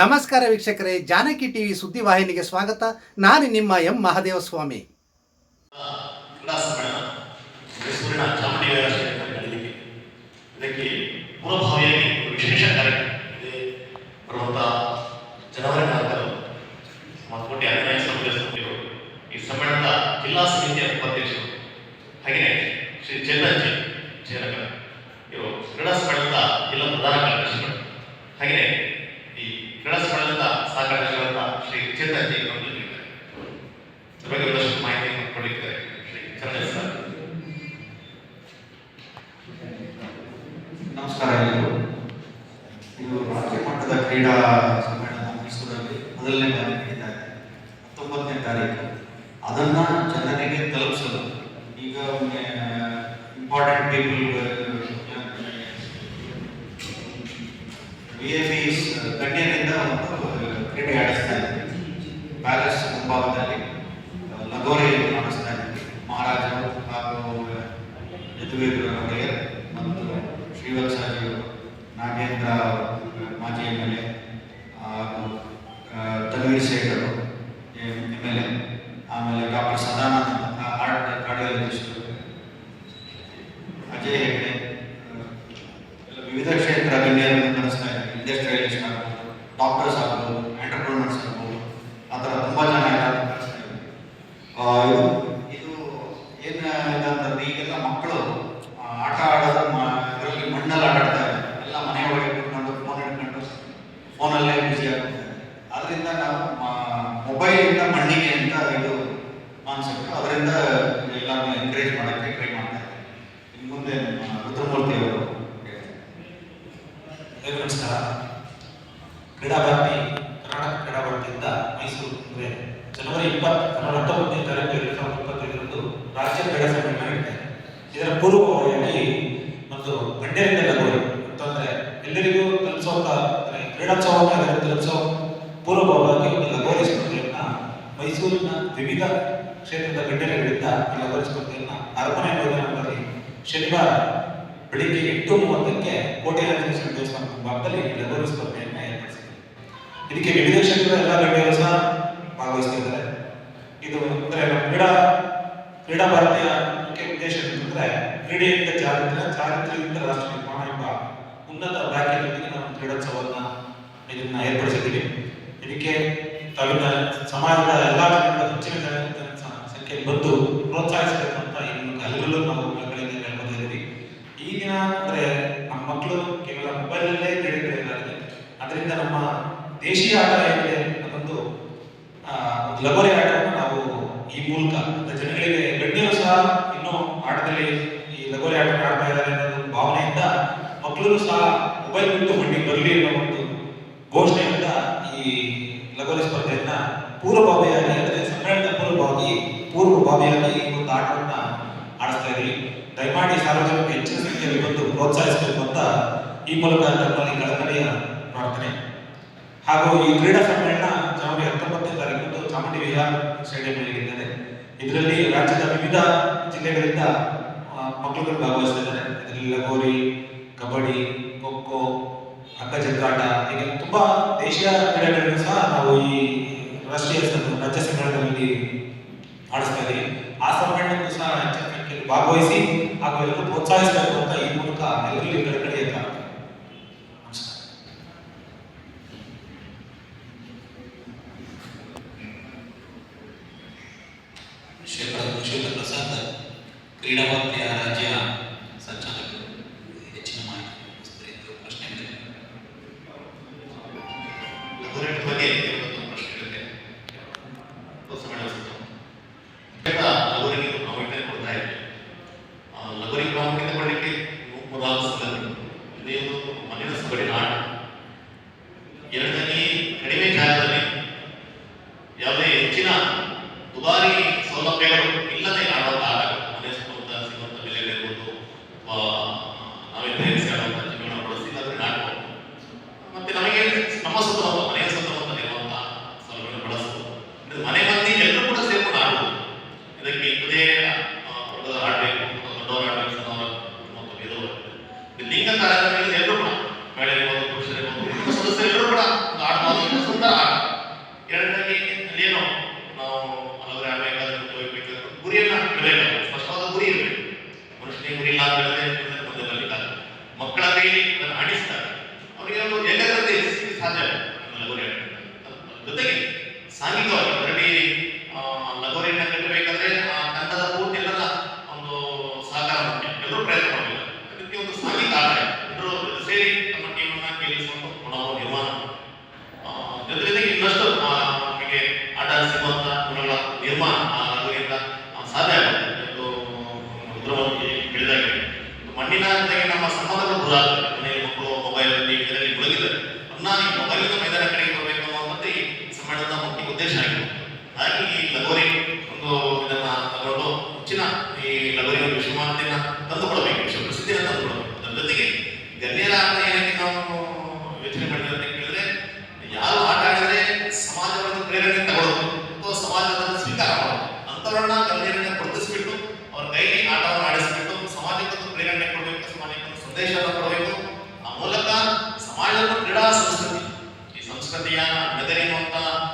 ನಮಸ್ಕಾರ ವೀಕ್ಷಕರೇ, ಜಾನಕಿ ಟಿವಿ ಸುದ್ದಿವಾಹಿನಿಗೆ ಸ್ವಾಗತ. ನಾನು ನಿಮ್ಮ ಎಂ ಮಹಾದೇವಸ್ವಾಮಿ. ವಿಶೇಷ ಜನವರಿ ಈ ಸಮ್ಮೇಳನದ ಜಿಲ್ಲಾ ಸಮಿತಿಯ ಉಪಾಧ್ಯಕ್ಷರು ಇದು ರಾಜ್ಯ ಮಟ್ಟದ ಕ್ರೀಡಾ ಸಮ್ಮೇಳನ ಮೈಸೂರಲ್ಲಿ ಮೊದಲನೇ ಬಾರಿ ನಡೀತಾ ಇದೆ. ಹತ್ತೊಂಬತ್ತನೇ ತಾರೀಕು. ಅದನ್ನ ಜನರಿಗೆ ತಲುಪಿಸಲು ಈಗ ಇಂಪಾರ್ಟೆಂಟ್ ಪೀಪಲ್ ವಿ ಎ ಗಣ್ಯರಿಂದ ಒಂದು ಕ್ರೀಡೆ ಆಡಿಸ್ತಾ ಇದ್ದೀವಿ ಪ್ಯಾಲೇಸ್ ಮುಂಭಾಗದಲ್ಲಿ ಲಗೋರಿ ಮಾಡಿಸ್ತಾ ಇದ್ದೀವಿ ಮಹಾರಾಜರು ಹಾಗೂ ಯದುವೀರ್ ಒಡೆಯರ್ ಮತ್ತು ಶ್ರೀವತ್ಸಾಜಿಯವರು ನಾಗೇಂದ್ರ ಮಾಜಿ ಎಂ ಎಲ್ ಎ ಹಾಗೂ Tanveer Shekhar M L A ಆಮೇಲೆ ಡಾಕ್ಟರ್ ಸದಾನಂದ ಆರ್ಟ್ ಕಾರ್ಡಿಯಾಲಜಿಸ್ಟರು ಅಜಯ್ ಹೆಗ್ಡೆ ಆ, ಎಲ್ಲ ವಿವಿಧ ಕ್ಷೇತ್ರ ಗಣ್ಯರನ್ನು ಕರೆಸ್ತಾ ಇದ್ದಾರೆ ಇಂಡಸ್ಟ್ರಿಯಲಿಸ್ಟ್ ಆಗ್ಬೋದು ಡಾಕ್ಟರ್ಸ್ ಆಗ್ಬೋದು ಎಂಟರ್ಪ್ರೂನರ್ಸ್ ಆಗ್ಬೋದು ಆ ಥರ ತುಂಬ ಜನ ಎಲ್ಲರೂ ಕರೆಸ್ತಾ ಇದ್ದಾರೆ ಆ, ಇದು ಇದು ಏನು ಇದಂತಂದ್ರೆ ಈಗೆಲ್ಲ ಮಕ್ಕಳು ಆ, ಆಟ ಆಡೋದು ಇದರಲ್ಲಿ ಮಣ್ಣಲ್ಲಿ ಆಟ ಆಡ್ತಾರೆ ಎಲ್ಲ ಮನೆ ಒಳಗೆ ಕೂತ್ಕೊಂಡು ಫೋನ್ ಹಿಡ್ಕೊಂಡು ಫೋನಲ್ಲೇ ಬಿಸಿ ಆಗುತ್ತೆ. ಅದರಿಂದ ನಾವು ಮೊಬೈಲಿಂದ ಮಣ್ಣಿಗೆ ಅಂತ ಇದು ಕಾನ್ಸೆಪ್ಟ್ ಅದರಿಂದ ಎಲ್ಲರನ್ನ ಎನ್ಕರೇಜ್ ಮಾಡೋಕ್ಕೆ ಟ್ರೈ ಮಾಡ್ತಾ ಇದ್ದೀವಿ. ಇನ್ನು ಮುಂದೆ ರುದ್ರಮೂರ್ತಿ ಅವರು ನಮಸ್ಕಾರ. ಕ್ರೀಡಾಭಾರತಿ, ಕರ್ನಾಟಕ ಕ್ರೀಡಾಭಾರತಿಯಿಂದ ಮೈಸೂರು ಅಂದರೆ ಜನವರಿ ಇಪ್ಪತ್ತು ಕನ್ನಡ ಹತ್ತೊಂಬತ್ತನೇ ತಾರೀಕು, ಎರಡು ಸಾವಿರದ ಇಪ್ಪತ್ತೈದರಂದು ರಾಜ್ಯ ಕ್ರೀಡಾ ಸಮ್ಮೇಳನ ನಡೀತಾ ಇದೆ ಇದರ ಪೂರ್ವಭಾವಿಯಾಗಿ ಒಂದು ಗಣ್ಯರಿಂದ ಲಗೋರಿ ಅಂತಂದ್ರೆ ಎಲ್ಲರಿಗೂ ತಲುಪಿಸುವಂತ ಅಂದ್ರೆ ಕ್ರೀಡೋತ್ಸವವನ್ನು ತಲುಪಿಸೋ ಪೂರ್ವಭಾವವಾಗಿ ಒಂದು ಲಗೋರಿ ಸ್ಪರ್ಧೆಯನ್ನ ಮೈಸೂರಿನ ವಿವಿಧ ಕ್ಷೇತ್ರದ ಗಣ್ಯರುಗಳಿಂದ ಈ ಲಗೋರಿ ಸ್ಪರ್ಧೆಯನ್ನ ಅರಮನೆ ಮೈದಾನದಲ್ಲಿ ಶನಿವಾರ ಬೆಳಿಗ್ಗೆ ಎಂಟು ಮೂವತ್ತಕ್ಕೆ ಕೋಟೆ ಆಂಜನೇಯ ದೇವಸ್ಥಾನ ಭಾಗದಲ್ಲಿ ಈ ಲಗೋರಿ ಸ್ಪರ್ಧೆಯನ್ನ ಏರ್ಪಡಿಸಿದೆ ಇದಕ್ಕೆ ವಿವಿಧ ಕ್ಷೇತ್ರದ ಎಲ್ಲ ಗಣ್ಯರು ಸಹ ಭಾಗವಹಿಸ್ತಿದ್ದಾರೆ ಇದು ಅಂದ್ರೆ ಕ್ರೀಡಾ ಕ್ರೀಡಾ ಭಾರತೀಯ ಮುಖ್ಯ ಉದ್ದೇಶ ಏನಂತಂದ್ರೆ ಕ್ರೀಡೆಯಿಂದ ಚಾರಿತ್ರ ಚಾರಿತ್ರ್ಯದಿಂದ ರಾಷ್ಟ್ರ ನಿರ್ಮಾಣ ಎಂಬ ಉನ್ನತ ಬ್ರಾಕೆಟ್ನೊಂದಿಗೆ ನಾವು ಕ್ರೀಡೋತ್ಸವವನ್ನ ಇದನ್ನ ಏರ್ಪಡಿಸಿದ್ದೀವಿ. ಇದಕ್ಕೆ ತಾವಿನ ಸಮಾಜದ ಎಲ್ಲ ಹೆಚ್ಚಿನ ಸಂಖ್ಯೆ ಬಂದು ಪ್ರೋತ್ಸಾಹಿಸಬೇಕು ಅಂತ ಈ ಮೂಲಕ ನಾವು ಮಕ್ಕಳಿಂದ ಇದ್ದೀವಿ. ಈಗಿನ ಅಂದ್ರೆ ನಮ್ಮ ಮಕ್ಕಳು ಕೇವಲ ಮೊಬೈಲಲ್ಲೇ ಕ್ರೀಡೆಗಳಿದ್ದಾರೆ ಅದರಿಂದ ನಮ್ಮ ದೇಶೀಯ ಆಟ ಏನಿದೆ ಅದೊಂದು ಲಗೋರಿ ಆಟವನ್ನು ನಾವು ಈ ಮೂಲಕ ಜನಗಳಿಗೆ ಗಣ್ಯರು ಸಹ ಇನ್ನೂ ಆಟದಲ್ಲಿ ಈ ಲಗೋರಿ ಆಟ ಆಡ್ತಾ ಇದ್ದಾರೆ ಅನ್ನೋ ಭಾವನೆಯಿಂದ ಮಕ್ಕಳು ಸಹ ಮೊಬೈಲ್ ಬಿಟ್ಟು ಮಣ್ಣಿಗೆ ಬರಲಿ ಅನ್ನೋ ಒಂದು ಘೋಷಣೆಯಿಂದ ಈ ಲಗೋರಿ ಸ್ಪರ್ಧೆಯನ್ನ ಪೂರ್ವಭಾವಿಯಾಗಿ ಅಂದರೆ ಸಮ್ಮೇಳನದ ಪೂರ್ವಭಾವಿ, ಪೂರ್ವಭಾವಿಯಾಗಿ ಈ ಒಂದು ಆಟವನ್ನ ಆಡಿಸ್ತಾ ಇರಲಿ ದಯಮಾಡಿ ಸಾರ್ವಜನಿಕ ಹೆಚ್ಚಿನ ಸಂಖ್ಯೆಯಲ್ಲಿ ಬಂದು ಪ್ರೋತ್ಸಾಹಿಸಬೇಕು ಅಂತ ಈ ಮೂಲಕ ತಮ್ಮಲ್ಲಿ ಕಳಕಳಿಯ ಪ್ರಾರ್ಥನೆ. ಹಾಗೂ ಈ ಕ್ರೀಡಾ ಸಮ್ಮೇಳನ ಜನವರಿ ಹತ್ತೊಂಬತ್ತನೇ ತಾರೀಕು ಚಾಮುಂಡಿ ವಿಹಾರ ಸ್ಟೇಡಿಯಂ ನಡೆಯುತ್ತದೆ. ಇದರಲ್ಲಿ ರಾಜ್ಯದ ವಿವಿಧ ಜಿಲ್ಲೆಗಳಿಂದ ಮಕ್ಕಳುಗಳು ಭಾಗವಹಿಸ್ತಿದ್ದಾರೆ ಇದರಲ್ಲಿ ಲಗೋರಿ, ಕಬಡ್ಡಿ, ಖೋ ಖೋ ಹಗ್ಗಜಗ್ಗಾಟ ಹೀಗೆ ತುಂಬಾ ದೇಶೀಯ ಕ್ರೀಡೆಗಳನ್ನು ಸಹ ನಾವು ಈ ರಾಷ್ಟ್ರೀಯ ರಾಜ್ಯ ಸಮ್ಮೇಳನದಲ್ಲಿ ಆಡಿಸ್ತಾ ಇದ್ದೀವಿ ಆ ಸಮ್ಮೇಳನಕ್ಕೂ ಸಹ ಭಾಗವಹಿಸಿ ಹಾಗೂ ಎಲ್ಲರೂ ಪ್ರೋತ್ಸಾಹಿಸಬೇಕು ಅಂತ ಈ ಮೂಲಕ ಪ್ರಾರ್ಥನೆ ನಮಸ್ಕಾರ ಶ್ರೀ ಶ್ರೀಯುತ ಪ್ರಸಾದ್, ಕ್ರೀಡಾ ಭಾರತೀಯ ರಾಜ್ಯ ಮೊದಲ ಸಂಗತಿ ಇದೇ ಒಂದು ಮಣ್ಣಿನ ಆಟ ಎರಡನೇ ಕಡಿಮೆ ಜಾಗದಲ್ಲಿ ಯಾವುದೇ ಹೆಚ್ಚಿನ ದುಬಾರಿ ಸೌಲಭ್ಯಗಳು ಇಲ್ಲದೆ ಆಡುವಂಥ ಆಟ ಮನೆ ಸುತ್ತಮುತ್ತ ಸಿಗುವಂಥ ಬೆಲೆಗಳಿರ್ಬೋದು ಅಥವಾ ಜೀವನ ಮತ್ತೆ ನಮಗೆ ನಮ್ಮ ಸುತ್ತಮುತ್ತ ಮನೆಯ ಸುತ್ತಮುತ್ತ ಇರುವಂಥ ಸೌಲಭ್ಯಗಳನ್ನು ಬಳಸಬಹುದು ಮನೆ ಮಂದಿ ಎಲ್ಲರೂ ಕೂಡ ಸೇರ್ಕೊಂಡು ಆಡ್ಬೋದು. ಇದಕ್ಕೆ ಇದೇ ಕಾರ್ಯಕ್ರಮದಲ್ಲಿ ಎಲ್ಲರೂ ಕೂಡ ಮಹಿಳೆಯರಿರ್ಬೋದು ಒಂದು ಸುಂದರ ಆಟ. ಎರಡನೇದಾಗಿ ನಾವು ಅಲ್ಲದ್ರೆ ಆಗಬೇಕಾದ್ರೆ ಹೋಗ್ಬೇಕಾದ್ರೆ ಗುರಿಯನ್ನ ಬೆಳೆಯಬೇಕು ಗುರಿ ಇರಬೇಕು. ಮನುಷ್ಯನಿಗೆ ಗುರಿ ಇಲ್ಲ ಬೆಳೆದೇ ಮಕ್ಕಳ ಕೈಲಿ ಅದನ್ನು ಅಣಿಸ್ತಾರೆ ಅವರಿಗೆ ಸಾಧ್ಯ ಜೊತೆಗೆ ಸಾಂಘಿಕವಾಗಿ ಮಣ್ಣಿನ ಜೊತೆಗೆ ನಮ್ಮ ಸಂಬಂಧಗಳು ದೂರ ಆಗ್ತವೆ ಮನೆಯಲ್ಲಿ ಮಕ್ಕಳು ಮೊಬೈಲ್ ಇದರಲ್ಲಿ ಮುಳುಗಿದ್ದಾರೆ. ಅನ್ನ ಈ ಮೊಬೈಲಿನ ಮೈದಾನ ಕಡೆಗೆ ಬರಬೇಕು ಅನ್ನುವಂಥದ್ದು ಈ ಸಮ್ಮೇಳನದ ಮುಖ್ಯ ಉದ್ದೇಶ ಆಗಿದೆ. ಹಾಗಾಗಿ ಈ ಲಗೋರಿ ಒಂದು ಇದನ್ನ ತಗೊಂಡು ಹೆಚ್ಚಿನ ಈ ಲಗೋರಿ ಒಂದು ವಿಶ್ವಮಾನ್ಯತೆಯನ್ನ ತಂದುಕೊಡಬೇಕು. ವಿಶ್ವಪ್ರಸಿದ್ಧಿಯನ್ನು ತಂದುಕೊಡಬೇಕು. ಅದರ ಜೊತೆಗೆ ಗಣ್ಯರ ಏನಕ್ಕೆ ನಾವು ಯೋಚನೆ ಮಾಡಿದ್ವಿ ಅಂತ ಕೇಳಿದ್ರೆ, ಯಾರು ಆಟ ಆಡಿದ್ರೆ ಸಮಾಜವನ್ನು ಪ್ರೇರಣೆ ತಗೊಳ್ಳೋದು ಅಥವಾ ಸಮಾಜವನ್ನು ಸ್ವೀಕಾರ ಮಾಡೋದು ಅಂಥವ್ರನ್ನ ಗಣ್ಯರನ್ನ ಗುರುತಿಸ್ಬಿಟ್ಟು ಅವ್ರ ಕೈಗೆ ಆಟವನ್ನು ಆಡಿಸ್ಬಿಟ್ಟು ಸಮಾಜಕ್ಕೆ ಒಂದು ಪ್ರೇರಣೆ ಕೊಡಬೇಕು ಸಮಾಜಕ್ಕೆ ಒಂದು ಸಂದೇಶವನ್ನು ಕೊಡಬೇಕು ಆ ಮೂಲಕ ಸಮಾಜದ ಕ್ರೀಡಾ ಸಂಸ್ಕೃತಿ ಈ ಸಂಸ್ಕೃತಿಯ